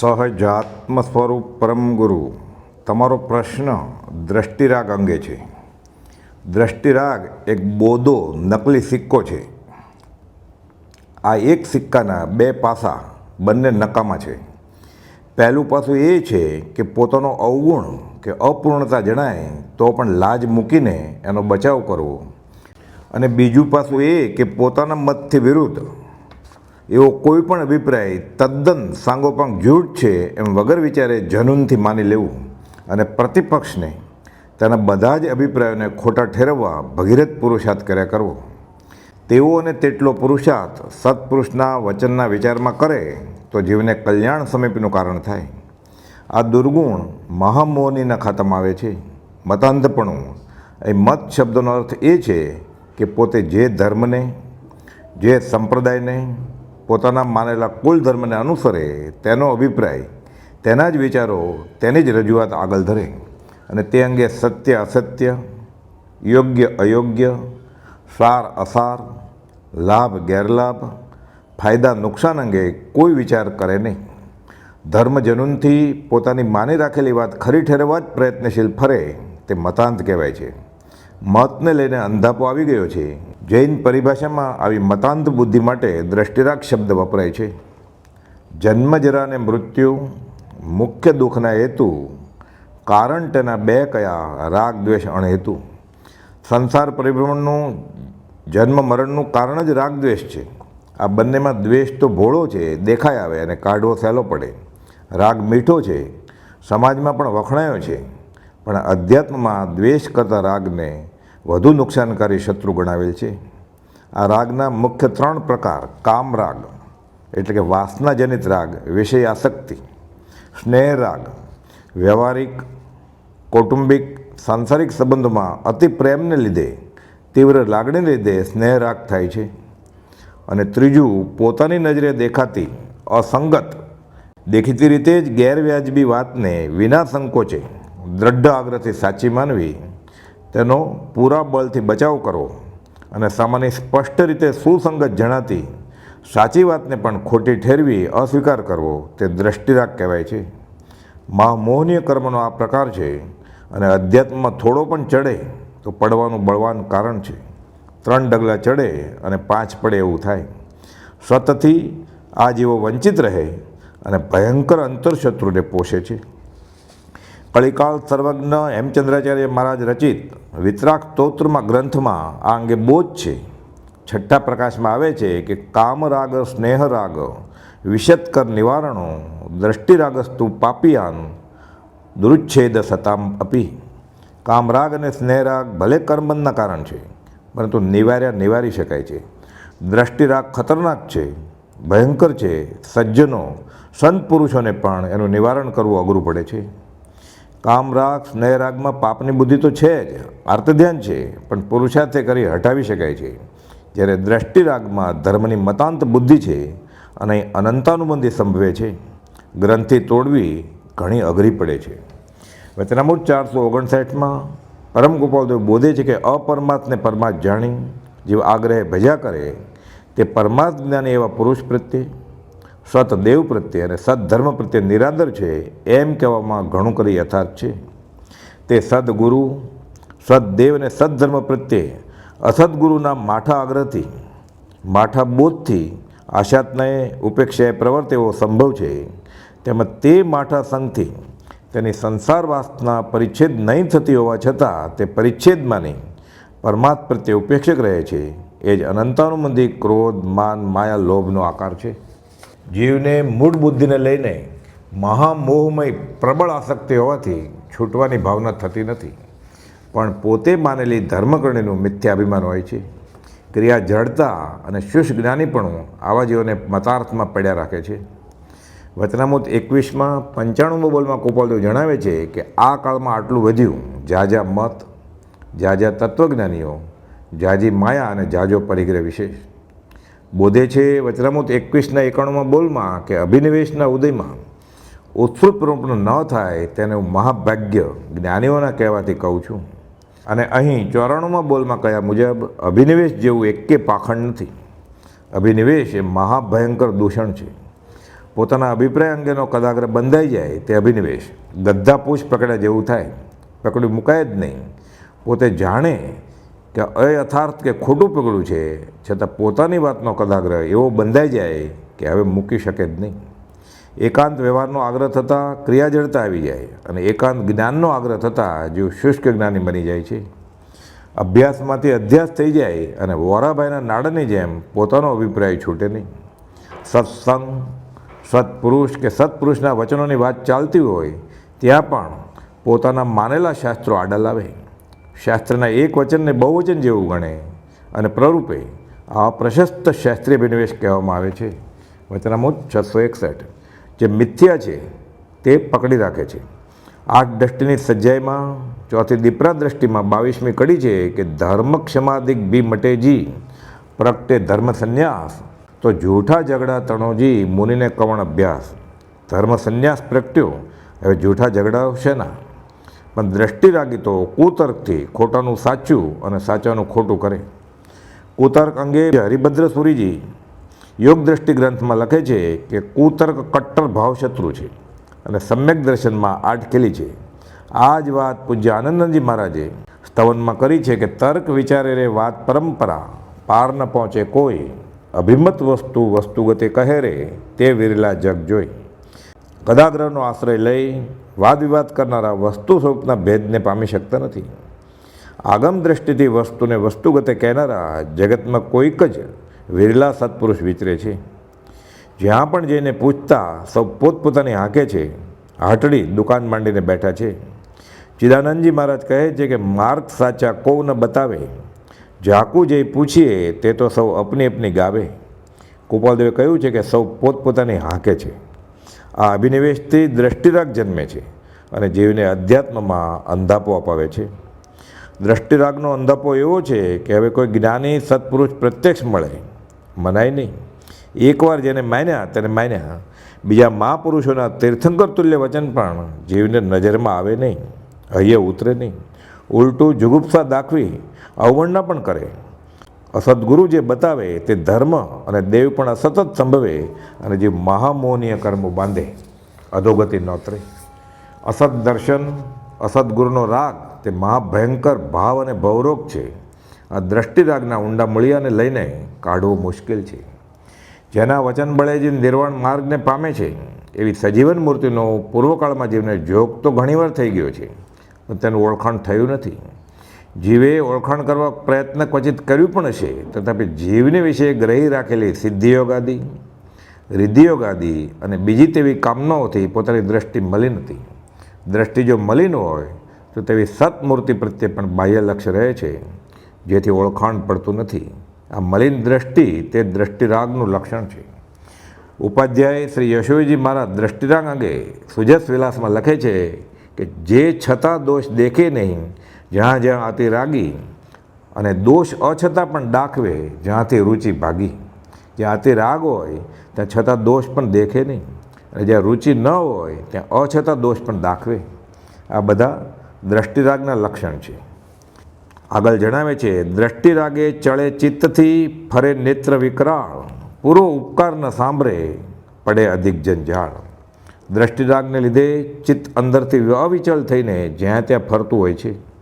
સહજાત્મ સ્વરૂપ પરમ ગુરુ, તમારો પ્રશ્ન દ્રષ્ટિરાગ અંગે છે. દ્રષ્ટિરાગ એક બોધો નકલી સિક્કો છે. આ એક સિક્કાના બે પાસા બંને નકામા છે. પહેલું પાસું એ છે કે પોતાનો અવગુણ કે અપૂર્ણતા જણાય તો પણ લાજ મૂકીને એનો બચાવ કરવો. અને બીજું પાસું એ કે પોતાના મતથી વિરુદ્ધ એવો કોઈ પણ અભિપ્રાય તદ્દન સાંગોપાંગ જૂઠ છે એમ વગર વિચારે જનૂનથી માની લેવું અને પ્રતિપક્ષને તેના બધા જ અભિપ્રાયોને ખોટા ઠેરવવા ભગીરથ પુરુષાર્થ કર્યા કરવો. તેવો અને તેટલો પુરુષાર્થ સત્પુરુષના વચનના વિચારમાં કરે તો જીવને કલ્યાણ સમીપનું કારણ થાય. આ દુર્ગુણ મહામોહનીના ખાતામાં આવે છે. મતાંધપણું એ મત શબ્દનો અર્થ એ છે કે પોતે જે ધર્મને, જે સંપ્રદાયને પોતાના માનેલા કુલ ધર્મને અનુસરે તેનો અભિપ્રાય, તેના જ વિચારો, તેની જ રજૂઆત આગળ ધરે. અને તે અંગે સત્ય અસત્ય, યોગ્ય અયોગ્ય, સાર અસાર, લાભ ગેરલાભ, ફાયદા નુકસાન અંગે કોઈ વિચાર કરે નહીં. ધર્મ જનૂનથી પોતાની માની રાખેલી વાત ખરી ઠેરવા જ પ્રયત્નશીલ ફરે તે મતાંત કહેવાય છે. મતને લઈને અંધાપો આવી ગયો છે. જૈન પરિભાષામાં આવી મતાંત બુદ્ધિ માટે દ્રષ્ટિરાગ શબ્દ વપરાય છે. જન્મજરા અને મૃત્યુ, મુખ્ય દુઃખના હેતુ, કારણ તેના બે કયા, રાગ, દ્વેષ અણહેતુ સંસાર પરિભ્રમણનું, જન્મ મરણનું કારણ જ રાગ, દ્વેષ છે. આ બંનેમાં દ્વેષ તો ભોળો છે, દેખાય આવે અને કાઢવો સહેલો પડે. રાગ મીઠો છે, સમાજમાં પણ વખણાયો છે. પણ અધ્યાત્મમાં દ્વેષ કરતા રાગને વધુ નુકસાનકારી શત્રુ ગણાવેલ છે. આ રાગના મુખ્ય ત્રણ પ્રકાર કામ રાગ એટલે કે વાસનાજનિત રાગ વિષય આસક્તિ સ્નેહ રાગ વ્યવહારિક, કૌટુંબિક, સાંસારિક સંબંધોમાં અતિ પ્રેમને લીધે, તીવ્ર લાગણીને લીધે સ્નેહરાગ થાય છે. અને ત્રીજું, પોતાની નજરે દેખાતી અસંગત, દેખીતી રીતે જ ગેરવ્યાજબી વાતને વિના સંકોચે દ્રઢ આગ્રહથી સાચી માનવી તેનો પૂરા બળથી બચાવ કરવો અને સામાન્ય સ્પષ્ટ રીતે સુસંગત જણાતી સાચી વાતને પણ ખોટી ઠેરવી અસ્વીકાર કરવો તે દ્રષ્ટિરાગ કહેવાય છે. મહામોહનીય કર્મનો આ પ્રકાર છે અને અધ્યાત્મમાં થોડો પણ ચડે તો પડવાનું બળવાન કારણ છે. ત્રણ ડગલા ચડે અને પાંચ પડે એવું થાય. સતથી આ જીવો વંચિત રહે અને ભયંકર અંતરશત્રુને પોષે છે. કલિકાળ સર્વજ્ઞ હેમચંદ્રાચાર્ય મહારાજ રચિત વિતરાક સ્તોત્રમાં ગ્રંથમાં આ અંગે બોધ છે. છઠ્ઠા પ્રકાશમાં આવે છે કે કામરાગ, સ્નેહરાગ, વિષત્કર નિવારણો, દ્રષ્ટિરાગસ્તુ પાપિયાન, દુરુચ્છેદ સતામ અપી. કામરાગ અને સ્નેહરાગ ભલે કર્મબંધના કારણ છે, પરંતુ નિવાર્યા નિવારી શકાય છે. દ્રષ્ટિરાગ ખતરનાક છે, ભયંકર છે, સજ્જનો, સંત પુરુષોને પણ એનું નિવારણ કરવું અઘરું પડે છે. કામરાગ સ્નેહરાગમાં પાપની બુદ્ધિ તો છે જ આર્તધ્યાન છે, પણ પુરુષાર્થે કરી હટાવી શકાય છે. જ્યારે દ્રષ્ટિરાગમાં ધર્મની મતાંત બુદ્ધિ છે અને અનંતાનુબંધી સંભવે છે, ગ્રંથિ તોડવી ઘણી અઘરી પડે છે. વચનામૂળ ચારસો ઓગણસાઠમાં પરમ ગોપાલદેવ બોધે છે કે અપરમાર્થને પરમાર્થ જાણી, જેવા આગ્રહે ભજ્યા કરે, તે પરમાત્મ જ્ઞાની એવા પુરુષ પ્રત્યે સતદેવ પ્રત્યે અને સદધર્મ પ્રત્યે નિરાદર છે, એમ કહેવામાં ઘણું કરી યથાર્થ છે. તે સદગુરુ, સદદેવ અને સદધર્મ પ્રત્યે અસદગુરુના માઠા આગ્રહથી, માઠા બોધથી આશાત્નય ઉપેક્ષાએ પ્રવર્તે એવો સંભવ છે. તેમજ તે માઠા સંઘથી તેની સંસાર વાસના પરિચ્છેદ નહીં થતી હોવા છતાં તે પરિચ્છેદ માની પરમાત્મ પ્રત્યે ઉપેક્ષક રહે છે. એ જ અનંતાનુમંદી ક્રોધ, માન, માયા, લોભનો આકાર છે. જીવને મૂળ બુદ્ધિને લઈને મહામોહમય પ્રબળ આસક્તિ હોવાથી છૂટવાની ભાવના થતી નથી. પણ પોતે માનેલી ધર્મકરણીનું મિથ્યાભિમાન હોય છે. ક્રિયા જડતા અને શુષ્ક જ્ઞાનીપણું આવા જીવોને મતાર્થમાં પડ્યા રાખે છે. વચનામૂત એકવીસમાં પંચાણુંમો બોલમાં ગોપાલદેવ જણાવે છે કે આ કાળમાં આટલું વધ્યું, જાજા મત, જાજા તત્વજ્ઞાનીઓ, જાજી માયા અને જાજો પરિગ્રહ વિશેષ. બોધે છે વચરામૂત એકવીસના એકાણુંમાં બોલમાં કે અભિનિવેશના ઉદયમાં ઉત્સૃતપૂર્વક ન થાય તેને હું મહાભાગ્ય જ્ઞાનીઓના કહેવાથી કહું છું. અને અહીં ચોરાણુંમાં બોલમાં કહ્યા મુજબ અભિનિવેશ જેવું એકે પાખંડ નથી. અભિનિવેશ એ મહાભયંકર દૂષણ છે. પોતાના અભિપ્રાય અંગેનો કદાગ્ર બંધાઈ જાય તે અભિનિવેશ. ગદ્દા પૂછ પકડ્યા જેવું થાય. પકડ્યું મુકાય જ નહીં. પોતે જાણે કે અયથાર્થ કે ખોટું પકડ્યું છે, છતાં પોતાની વાતનો કદાગ્રહ એવો બંધાઈ જાય કે હવે મૂકી શકે જ નહીં. એકાંત વ્યવહારનો આગ્રહ થતાં ક્રિયાજળતા આવી જાય અને એકાંત જ્ઞાનનો આગ્રહ થતાં જીવ શુષ્ક જ્ઞાની બની જાય છે. અભ્યાસમાંથી અધ્યાસ થઈ જાય અને વોરાભાઈના નાડાની જેમ પોતાનો અભિપ્રાય છૂટે નહીં. સત્સંગ, સત્પુરુષ કે સત્પુરુષના વચનોની વાત ચાલતી હોય, ત્યાં પણ પોતાના માનેલા શાસ્ત્રો આડા લાવે. શાસ્ત્રના એક વચનને બહુવચન જેવું ગણે અને પ્રરૂપે આ પ્રશસ્ત શાસ્ત્રીય અભિનિવેશ કહેવામાં આવે છે. વચનામુદ છસો એકસઠ. જે મિથ્યા છે, તે પકડી રાખે છે. આઠ દ્રષ્ટિની સજ્જાઈમાં ચોથી દીપરા દ્રષ્ટિમાં બાવીસમી કડી છે કે ધર્મ ક્ષમાદિક બી મટેજી પ્રગટે ધર્મ સંન્યાસ. તો જૂઠા ઝઘડા તણોજી મુનિને કવણ અભ્યાસ? ધર્મ સંન્યાસ પ્રગટ્યો. હવે જૂઠા ઝઘડા શેના? પણ દ્રષ્ટિરાગી તો કુતર્કથી ખોટાનું સાચું અને સાચાનું ખોટું કરે. કુતર્ક અંગે હરિભદ્ર સુરીજી યોગ દ્રષ્ટિ ગ્રંથમાં લખે છે કે કુતર્ક કટ્ટર ભાવશત્રુ છે અને સમ્યક દર્શનમાં આટકેલી છે. આ જ વાત પૂજ્ય આનંદજી મહારાજે સ્તવનમાં કરી છે કે તર્ક વિચારે રે વાત પરંપરા, પાર ન પહોંચે કોઈ, અભિમત વસ્તુ વસ્તુગતે કહે રે તે વિરલા જગ જોઈ. કદાગ્રહનો આશ્રય લઈ વાદ વિવાદ કરનારા વસ્તુ સ્વરૂપના ભેદને પામી શકતા નથી. આગમ દ્રષ્ટિથી વસ્તુને વસ્તુગતે કહેનારા જગતમાં કોઈક જ વિરલા સત્પુરુષ વિચરે છે. જ્યાં પણ જઈને પૂછતા સૌ પોતપોતાની હાંકે છે, હાટડી દુકાન માંડીને બેઠા છે. ચિદાનંદજી મહારાજ કહે છે કે માર્ગ સાચા કો ન બતાવે. ઝાકુ જે પૂછીએ તે તો સૌ અપની અપની ગાવે. ગોપાલદેવે કહ્યું છે કે સૌ પોતપોતાની હાંકે છે. આ અભિનિવેશથી દ્રષ્ટિરાગ જન્મે છે અને જીવને અધ્યાત્મમાં અંધાપો અપાવે છે. દ્રષ્ટિરાગનો અંધાપો એવો છે કે હવે કોઈ જ્ઞાની, સત્પુરુષ પ્રત્યક્ષ મળે. મનાય નહીં. એકવાર જેને માન્યા તેને માન્યા. બીજા મહાપુરુષોના તીર્થંકર તુલ્ય વચન પણ જીવને નજરમાં આવે નહીં. હૈયે ઉતરે નહીં. ઉલટું જુગુપ્સા દાખવી અવગણના પણ કરે. અસદગુરુ જે બતાવે તે ધર્મ અને દેવ પણ અસતત સંભવે અને જે મહામોહનીય કર્મો બાંધે, અધોગતિ નોતરે અસત દર્શન, અસદગુરુનો રાગ તે મહાભયંકર ભાવ અને ભવરોગ છે. આ દ્રષ્ટિરાગના ઊંડા મૂળિયાને લઈને કાઢવું મુશ્કેલ છે. જેના વચન બળે જે નિર્વાણ માર્ગને પામે છે, એવી સજીવન મૂર્તિનો પૂર્વકાળમાં જીવને જોગ તો ઘણીવાર થઈ ગયો છે. પણ તેનું ઓળખાણ થયું નથી. જીવે ઓળખાણ કરવા પ્રયત્ન ક્વચિત કર્યું પણ હશે, તથાપી જીવને વિશે ગ્રહી રાખેલી સિદ્ધિયોગાદી, રિદ્ધિયોગાદી અને બીજી તેવી કામનાઓથી પોતાની દ્રષ્ટિ મલિન નથી દ્રષ્ટિ જો મલિન હોય, તો તેવી સત્મૂર્તિ પ્રત્યે પણ બાહ્ય લક્ષ્ય રહે છે, જેથી ઓળખાણ પડતું નથી. આ મલિન દ્રષ્ટિ તે દ્રષ્ટિરાગનું લક્ષણ છે. ઉપાધ્યાય શ્રી યશોજી મારા દ્રષ્ટિરાગ અંગે સુજસ વિલાસમાં લખે છે કે, જે છતાં દોષ દેખે નહીં જ્યાં જ્યાં અતિ રાગી અને દોષ અછતાં પણ દાખવે જ્યાંથી રુચિ ભાગી. જ્યાં અતિ રાગ હોય, ત્યાં છતાં દોષ પણ દેખે નહીં. અને જ્યાં રુચિ ન હોય, ત્યાં અછતાં દોષ પણ દાખવે. આ બધા દ્રષ્ટિરાગના લક્ષણ છે. આગળ જણાવે છે, દ્રષ્ટિરાગે ચળે ચિત્તથી ફરે નેત્ર વિકરાળ, પૂરો ઉપકાર ન સાંભળે, પડે અધિક જંજાળ. દ્રષ્ટિરાગને લીધે ચિત્ત અંદરથી અવિચલ થઈને જ્યાં ત્યાં ફરતું હોય છે.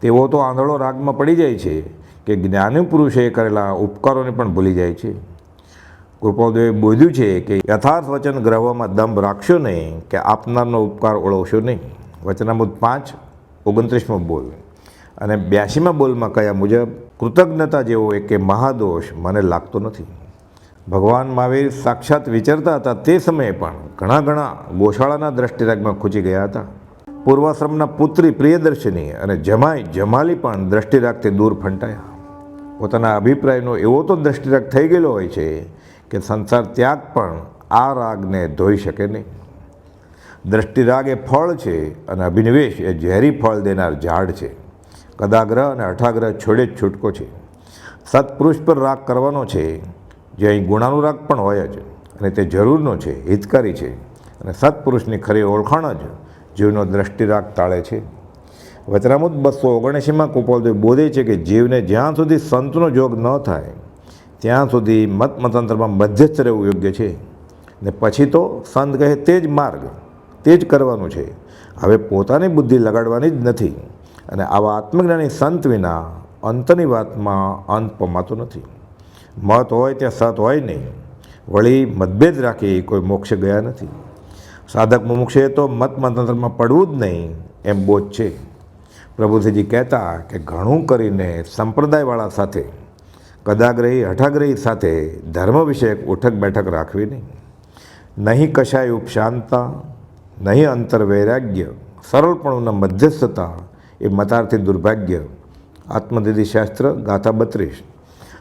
તેવો તો આંધળો રાગમાં પડી જાય છે કે જ્ઞાની પુરુષે કરેલા ઉપકારોને પણ ભૂલી જાય છે. કૃપાદેવે બોધ્યું છે કે યથાર્થ વચન ગ્રહવામાં દંભ રાખશો નહીં કે આપનારનો ઉપકાર ઓળવશો નહીં. વચનામુદ પાંચ, ઓગણત્રીસમો બોલ. અને બ્યાસીમાં બોલમાં કયા મુજબ? કૃતજ્ઞતા જેવો એક મહાદોષ મને લાગતો નથી. ભગવાન મહાવીર સાક્ષાત વિચારતા હતા તે સમયે પણ ઘણા ઘણા ગોશાળાના દ્રષ્ટિરાગમાં ખૂચી ગયા હતા. પૂર્વાશ્રમના પુત્રી પ્રિયદર્શિની અને જમાઈ જમાલી પણ દ્રષ્ટિરાગથી દૂર ફંટાયા. પોતાના અભિપ્રાયનો એવો તો દ્રષ્ટિરાગ થઈ ગયેલો હોય છે કે સંસાર ત્યાગ પણ આ રાગને ધોઈ શકે નહીં. દ્રષ્ટિરાગ એ ફળ છે અને અભિનિવેશ એ ઝેરી ફળ દેનાર ઝાડ છે. કદાગ્રહ અને અઠાગ્રહ છોડે જ છૂટકો છે. સત્પુરુષ પર રાગ કરવાનો છે. જે અહીં ગુણાનુરાગ પણ હોય જ અને તે જરૂરનો છે, હિતકારી છે અને સત્પુરુષની ખરી ઓળખાણ જ જીવનો દ્રષ્ટિરાગ તાળે છે. વચનામુદ બસો ઓગણએંશીમાં કુપોલદેવ બોધે છે કે જીવને જ્યાં સુધી સંતનો જોગ ન થાય, ત્યાં સુધી મત મતાંતરમાં મધ્યસ્થ રહેવું યોગ્ય છે. ને પછી તો સંત કહે તે જ માર્ગ, તે જ કરવાનું છે. હવે પોતાની બુદ્ધિ લગાડવાની જ નથી અને આવા આત્મજ્ઞાની સંત વિના અંતની વાતમાં અંત પમાતો નથી. મત હોય ત્યાં સત હોય નહીં, વળી મતભેદ રાખી કોઈ મોક્ષ ગયા નથી. સાધક મુમુક્ષે તો મત મતંત્રમાં પડવું જ નહીં, એમ બોધ છે. પ્રભુજીજી કહેતા કે ઘણું કરીને સંપ્રદાયવાળા સાથે કદાગ્રહી હઠાગ્રહી સાથે ધર્મ વિષયક ઉઠક બેઠક રાખવી નહીં. નહીં કશાય ઉપશાંતતા, નહીં અંતર વૈરાગ્ય સરળપણુંના મધ્યસ્થતા એ મતાર્થી દુર્ભાગ્ય. આત્મદિધિ શાસ્ત્ર ગાથા બત્રીસ.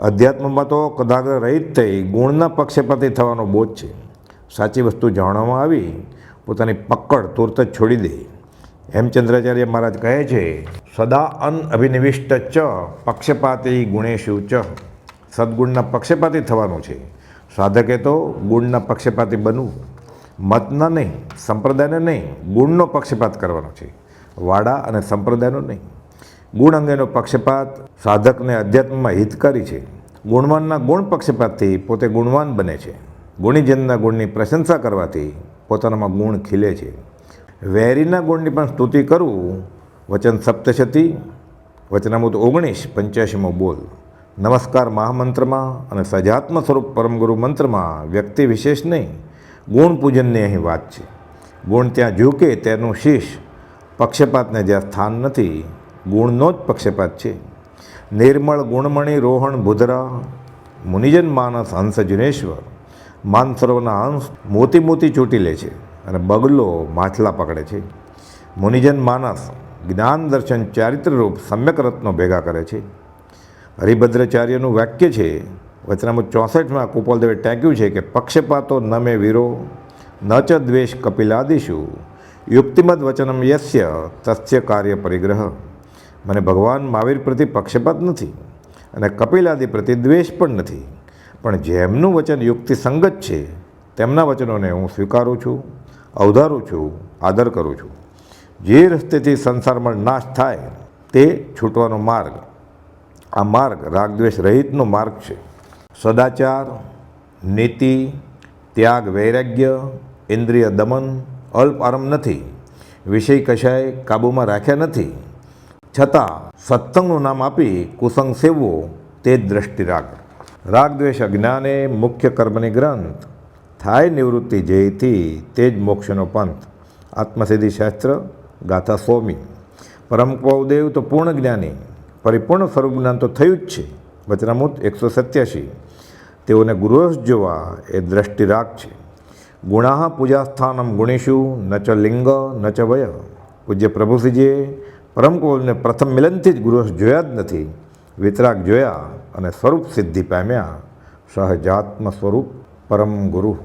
અધ્યાત્મમાં તો કદાગ્રહ રહિત થઈ ગુણના પક્ષપાતી થવાનો બોધ છે. સાચી વસ્તુ જાણવામાં આવી, પોતાની પકડ તુરત જ છોડી દે. હેમચંદ્રાચાર્ય મહારાજ કહે છે, સદા અન અભિનિવિષ્ટ ચ પક્ષપાતી ગુણેશુ ચ. સદગુણના પક્ષપાતી થવાનું છે. સાધકે તો ગુણના પક્ષપાતી બનવું. મતના નહીં, સંપ્રદાયને નહીં, ગુણનો પક્ષપાત કરવાનો છે. વાડા અને સંપ્રદાયનો નહીં. ગુણ અંગેનો પક્ષપાત સાધકને અધ્યાત્મમાં હિતકારી છે. ગુણવાનના ગુણ પક્ષપાતથી પોતે ગુણવાન બને છે. ગુણીજનના ગુણની પ્રશંસા કરવાથી પોતાનામાં ગુણ ખીલે છે. વેરીના ગુણની પણ સ્તુતિ કરવું વચન સપ્તશતી, વચનામૃત ઓગણીસ, પંચ્યાસીમો બોલ. નમસ્કાર મહામંત્રમાં અને સજાત્મ સ્વરૂપ પરમગુરુ મંત્રમાં વ્યક્તિ વિશેષ નહીં, ગુણ પૂજનની અહીં વાત છે. ગુણ ત્યાં ઝૂકે તેનું શીશ. પક્ષપાતને જ્યાં સ્થાન નથી, ગુણનો જ પક્ષપાત છે. નિર્મળ ગુણમણી રોહણ ભુધરા મુનિજન માનસ હંસ જુનેશ્વર. માનસરોવરના હંસ મોતી મોતી ચૂંટી લે છે અને બગલો માછલા પકડે છે. મુનિજન માનસ જ્ઞાન દર્શન ચારિત્રરૂપ સમ્યક રત્નો ભેગા કરે છે. હરિભદ્રાચાર્યનું વાક્ય છે વચનામું ચોસઠમાં કુપોલદેવે ટેક્યું છે કે પક્ષપાતો ન મે વીરો, ન ચ દ્વેષ કપિલાદિશુ યુક્તિમદ વચનમ યસ્ય, તસ્ય કાર્ય પરિગ્રહ. મને ભગવાન મહાવીર પ્રતિ પક્ષપાત નથી અને કપિલાદિ પ્રતિ દ્વેષ પણ નથી. પણ જેમનું વચન યુક્તિ સંગત છે, તેમના વચનોને હું સ્વીકારું છું, અવધારું છું, આદર કરું છું. જે રસ્તેથી સંસારમાં નાશ થાય, તે છૂટવાનો માર્ગ. આ માર્ગ રાગદ્વેષ રહિતનો માર્ગ છે. સદાચાર, નીતિ, ત્યાગ, વૈરાગ્ય, ઇન્દ્રિય દમન, અલ્પ આરંભ નથી. વિષય કશાય કાબૂમાં રાખ્યા નથી. છતાં સત્સંગનું નામ આપી કુસંગ સેવવો, તે જ દ્રષ્ટિ રાગ. રાગદ્વેષ અજ્ઞાને મુખ્ય કર્મની ગ્રંથ. થાય નિવૃત્તિ જયથી તે જ મોક્ષનો પંથ. આત્મસિદ્ધિ શાસ્ત્ર, ગાથા સોમી પરમ દેવ તો પૂર્ણ જ્ઞાની. પરિપૂર્ણ સ્વરૂપ જ્ઞાન તો થયું જ છે. વચનામૂત એકસો સત્યાસી તેઓને ગુરુરસ જોવા એ દ્રષ્ટિરાગ છે. ગુણાહ પૂજાસ્થાનમ ગુણીશુ, ન ચ લિંગ, ન ચ વય. પૂજ્ય પ્રભુશ્રીજીએ પરમ કૌલને પ્રથમ મિલનથી જ ગુરુરસ જોયા જ નથી. વિતરાગ જોયા અને સ્વરૂપ સિદ્ધિ પામ્યા સહજાત્મ સ્વરૂપ પરમ ગુરુ.